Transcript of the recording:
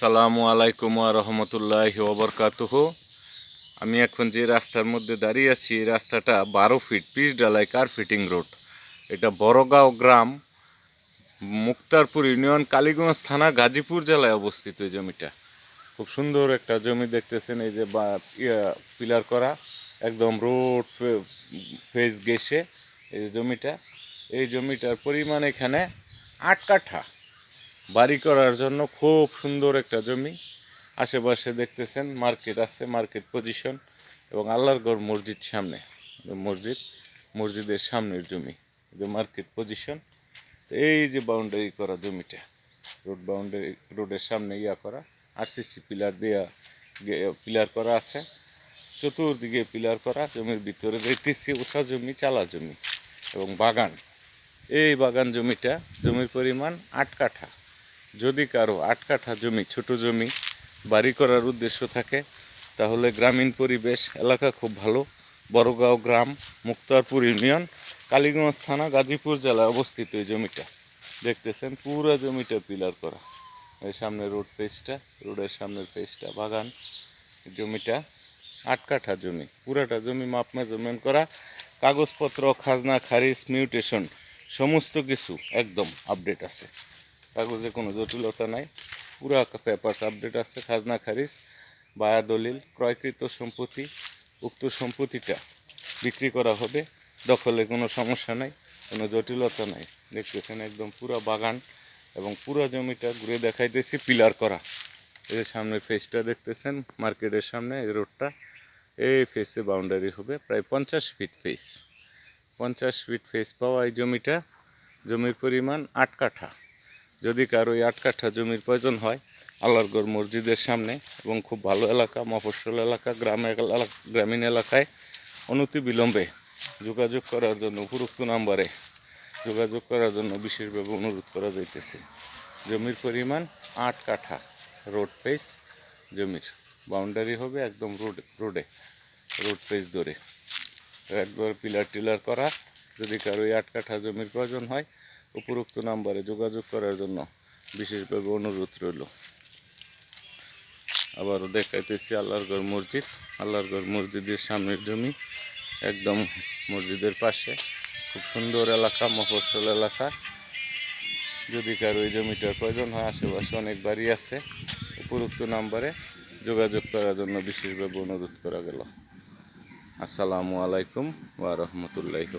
সালামু আলাইকুম রহমতুল্লাহ ওবরকাতুহ আমি এখন যে রাস্তার মধ্যে দাঁড়িয়ে আছি, এই রাস্তাটা বারো ফিট পিস ডালাই কার ফিটিং রোড? এটা বড়গাঁও গ্রাম, মুক্তারপুর ইউনিয়ন, কালীগঞ্জ থানা, গাজীপুর জেলায় অবস্থিত এই জমিটা। খুব সুন্দর একটা জমি দেখতেছেন, এই যে পিলার করা, একদম রোড ফেস গেছে এই জমিটা। এই জমিটার পরিমাণ এখানে আট কাঠা। বাড়ি করার জন্য খুব সুন্দর একটা জমি। আশেপাশে দেখতেছেন মার্কেট আছে, মার্কেট পজিশন এবং আল্লাহর গড় মসজিদ সামনে। মসজিদ, মসজিদের সামনের জমি যে মার্কেট পজিশন। এই যে বাউন্ডারি করা জমিটা রোড বাউন্ডারি রোডের সামনে ইয়া করা আরসিসি পিলার দেওয়া পিলার করা আছে। চতুর্দিকে পিলার করা, জমির ভিতরে দেখতেছি উঁচা জমি, চালা জমি এবং বাগান। এই বাগান জমিটা জমির পরিমাণ আট কাঠা। যদি কারও আট কাঠা জমি, ছোট জমি বাড়ি করার উদ্দেশ্য থাকে, তাহলে গ্রামীণ পরিবেশ এলাকা খুব ভালো। বড়গাঁও গ্রাম, মুক্তারপুর ইউনিয়ন, কালীগঞ্জ থানা, গাজীপুর জেলায় অবস্থিত এই জমিটা। দেখতেছেন, পুরো জমিটা পিলার করা। এই সামনে রোড ফেসটা রোডের সামনের ফেসটা বাগান, জমিটা আট কাঠা জমি। পুরাটা জমি মাপ মেজারমেন্ট করা, কাগজপত্র, খাজনা, খারিজ মিউটেশন সমস্ত কিছু একদম আপডেট আছে। কাগজে কোনো জটিলতা নাই। পুরা পেপারস আপডেট আছে, খাজনা খারিজ, বায়া দলিল, ক্রয়কৃত সম্পত্তি, উক্ত সম্পত্তিটা বিক্রি করা হবে। দখলে কোনো সমস্যা নাই, কোনো জটিলতা নাই। দেখতেছেন একদম পুরা বাগান এবং পুরা জমিটা ঘুরে দেখাইতেছি পিলার করা। এর সামনে ফেসটা দেখতেছেন, মার্কেটের সামনে এই রোডটা, এই ফেসে বাউন্ডারি হবে প্রায় পঞ্চাশ ফিট ফেস পঞ্চাশ ফিট ফেস পাওয়া এই জমিটা। জমির পরিমাণ আট কাঠা। যদি কারও এই আট কাঠা জমির প্রয়োজন হয় আল্লাহরগড় মসজিদের সামনে এবং খুব ভালো এলাকা, মফস্বল এলাকা, গ্রাম গ্রামীণ এলাকায় অনতি বিলম্বে যোগাযোগ করার জন্য, উপরোক্ত নাম্বারে যোগাযোগ করার জন্য বিশেষভাবে অনুরোধ করা যাইতেছে। জমির পরিমাণ আট কাঠা রোড ফেস জমির। বাউন্ডারি হবে একদম রোড, রোডে, রোড ফেস ধরে। একবার পিলার টিলার করা, যদি কারও আট কাঠা জমির প্রয়োজন হয় উপরোক্ত নাম্বারে যোগাযোগ করার জন্য বিশেষভাবে অনুরোধ রইল। আবারও দেখাইতেছি আল্লাহরগড় মসজিদ। আল্লাহরগড় মসজিদের সামনের জমি একদম মসজিদের পাশে। খুব সুন্দর এলাকা, মফস্বল এলাকা। যদি কারও ওই জমিটার প্রয়োজন হয়, আশেপাশে অনেক বাড়ি আছে। উপরোক্ত নাম্বারে যোগাযোগ করার জন্য বিশেষভাবে অনুরোধ করা গেল। আসসালামু আলাইকুম ওয়া রহমতুল্লাহি